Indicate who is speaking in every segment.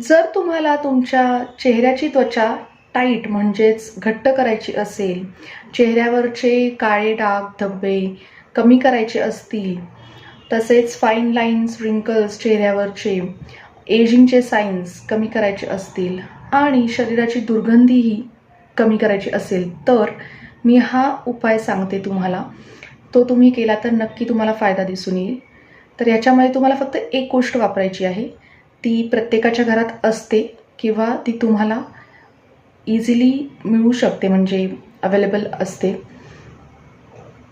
Speaker 1: जर तुम्हाला तुमच्या चेहऱ्याची त्वचा टाईट म्हणजेच घट्ट करायची असेल चेहऱ्यावरचे काळे डाग धब्बे कमी करायचे असतील तसेच फाईन लाईन्स रिंकल्स चेहऱ्यावरचे एजिंगचे साईन्स कमी करायचे असतील आणि शरीराची दुर्गंधीही कमी करायची असेल तर मी हा उपाय सांगते तुम्हाला. तो तुम्ही केला तर नक्की तुम्हाला फायदा दिसून येईल. तर याच्यामध्ये तुम्हाला फक्त एक गोष्ट वापरायची आहे. ती प्रत्येकाच्या घरात असते किंवा ती तुम्हाला इझिली मिळू शकते म्हणजे अवेलेबल असते.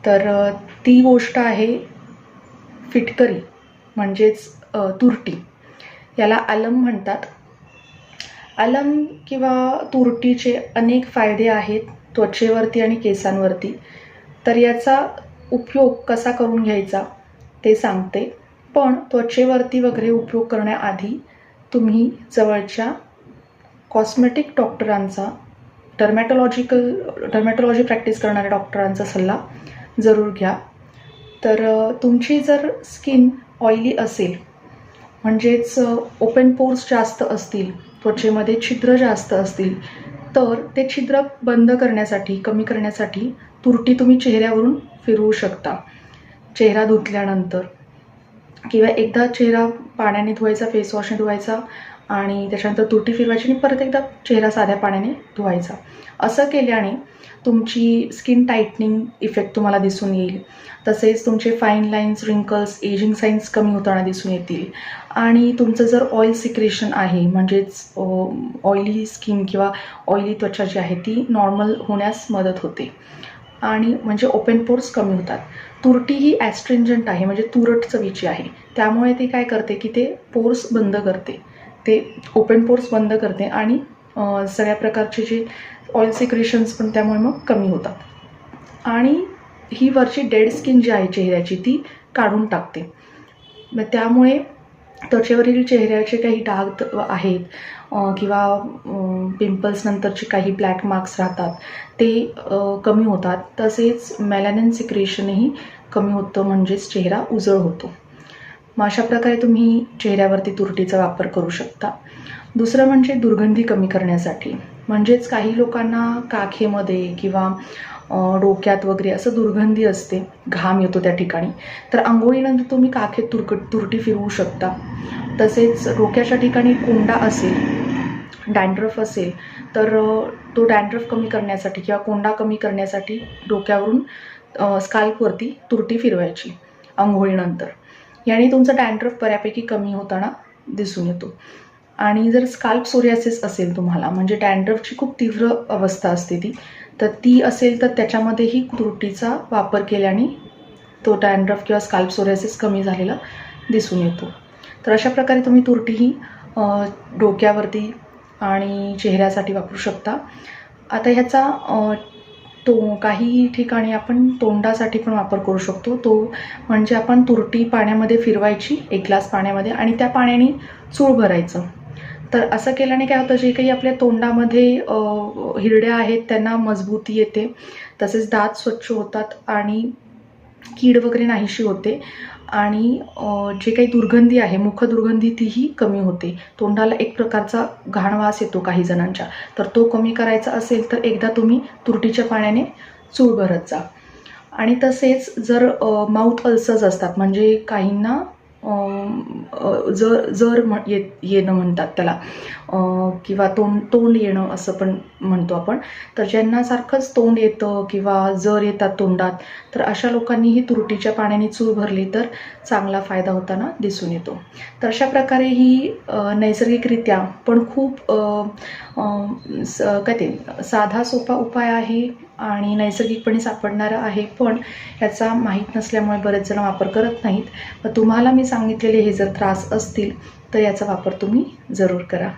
Speaker 1: तर ती गोष्ट आहे फिटकरी म्हणजेच तुरटी. याला आलम म्हणतात. आलम किंवा तुरटीचे अनेक फायदे आहेत त्वचेवरती आणि केसांवरती. तर याचा उपयोग कसा करून घ्यायचा ते सांगते. पण त्वचेवरती वगैरे उपयोग करण्याआधी तुम्ही जवळच्या कॉस्मेटिक डॉक्टरांचा डर्मॅटॉलॉजिकल डर्मॅटॉलॉजी प्रॅक्टिस करणाऱ्या डॉक्टरांचा सल्ला जरूर घ्या. तर तुमची जर स्किन ऑइली असेल म्हणजेच ओपन पोर्स जास्त असतील त्वचेमध्ये छिद्र जास्त असतील तर ते छिद्र बंद करण्यासाठी कमी करण्यासाठी तुरटी तुम्ही चेहऱ्यावरून फिरवू शकता. चेहरा धुतल्यानंतर. किंवा एकदा चेहरा पाण्याने धुवायचा फेस वॉशने धुवायचा आणि त्याच्यानंतर तुटी फिरवायची आणि परत एकदा चेहरा साध्या पाण्याने धुवायचा. असं केल्याने तुमची स्किन टाईटनिंग इफेक्ट तुम्हाला दिसून येईल. तसेच तुमचे fine lines wrinkles aging signs कमी होताना दिसून येतील. आणि तुमचं जर ऑइल सिक्रेशन आहे म्हणजेच ऑइली स्किन किंवा ऑइली त्वचा जी आहे ती नॉर्मल होण्यास मदत होते. आणि म्हणजे ओपन पोर्स कमी होतात. तुरटी ही ॲस्ट्रिंजंट आहे म्हणजे तुरट चवीची आहे. त्यामुळे ती काय करते की ते पोर्स बंद करते. ते ओपन पोर्स बंद करते आणि सगळ्या प्रकारचे जे ऑइल सिक्रेशन्स पण त्यामुळे मग कमी होतात. आणि ही वरची डेड स्किन जी आहे चेहऱ्याची ती काढून टाकते. मग त्यामुळे त्वचेवरील चेहऱ्याचे काही डाग आहेत किंवा पिंपल्स नंतरचे काही ब्लॅक मार्क्स राहतात ते कमी होतात. तसेच मेलॅनिन सिक्रेशनही कमी होतं म्हणजेच चेहरा उजळ होतो. मग अशा प्रकारे तुम्ही चेहऱ्यावरती तुरटीचा वापर करू शकता. दुसरं म्हणजे दुर्गंधी कमी करण्यासाठी. म्हणजेच काही लोकांना काखेमध्ये किंवा डोक्यात वगैरे असं दुर्गंधी असते. घाम येतो त्या ठिकाणी. तर आंघोळीनंतर तुम्ही काखेत तुरकट तुरटी फिरवू शकता. तसेच डोक्याच्या ठिकाणी कोंडा असेल डँड्रफ असेल तर तो डँड्रफ कमी करण्यासाठी किंवा कोंडा कमी करण्यासाठी डोक्यावरून स्काल्पवरती तुरटी फिरवायची आंघोळीनंतर. याने तुमचा डँड्रफ बऱ्यापैकी कमी होताना दिसून येतो. आणि जर स्काल्प सोरियासिस असेल तुम्हाला म्हणजे डँड्रफची खूप तीव्र अवस्था असते ती तर ती असेल तर त्याच्यामध्येही तुरटीचा वापर केल्याने तो डॅन्ड्रफ किंवा स्काल्प सोरायसिस कमी झालेला दिसून येतो. तर अशा प्रकारे तुम्ही तुरटीही ही डोक्यावरती आणि चेहऱ्यासाठी वापरू शकता. आता ह्याचा तो काही ठिकाणी आपण तोंडासाठी पण वापर करू शकतो. तो म्हणजे आपण तुरटी पाण्यामध्ये फिरवायची एक ग्लास पाण्यामध्ये आणि त्या पाण्याने चूळ भरायचं. तर असं केल्याने काय होतं जे काही आपल्या तोंडामध्ये हिरड्या आहेत त्यांना मजबूती येते. तसेच दात स्वच्छ होतात आणि कीड वगैरे नाहीशी होते. आणि जे काही दुर्गंधी आहे मुख दुर्गंधी तीही कमी होते. तोंडाला एक प्रकारचा घाण वास येतो काही जणांच्या. तर तो कमी करायचा असेल तर एकदा तुम्ही तुरटीच्या पाण्याने चूळ भरत जा. आणि तसेच जर माउथ अल्सर्स असतात म्हणजे काहींना जर जर म्हण ये येणं म्हणतात त्याला. किंवा तोंड तोंड येणं असं पण म्हणतो आपण. तर ज्यांना सारखंच तोंड येतं किंवा जर येतात तोंडात तर अशा लोकांनीही तुरटीच्या पाण्याने चूळ भरली तर चांगला फायदा होताना दिसून येतो. तर अशा प्रकारे ही नैसर्गिकरित्या पण खूप स काय ते साधा सोपा उपाय आहे. आणि नैसर्गिकपणे सापडणारं आहे पण याचा माहीत नसल्यामुळे बरेच जण वापर करत नाहीत. मग तुम्हाला मी सांगितलेले हे जर त्रास असतील तर याचा वापर तुम्ही जरूर करा.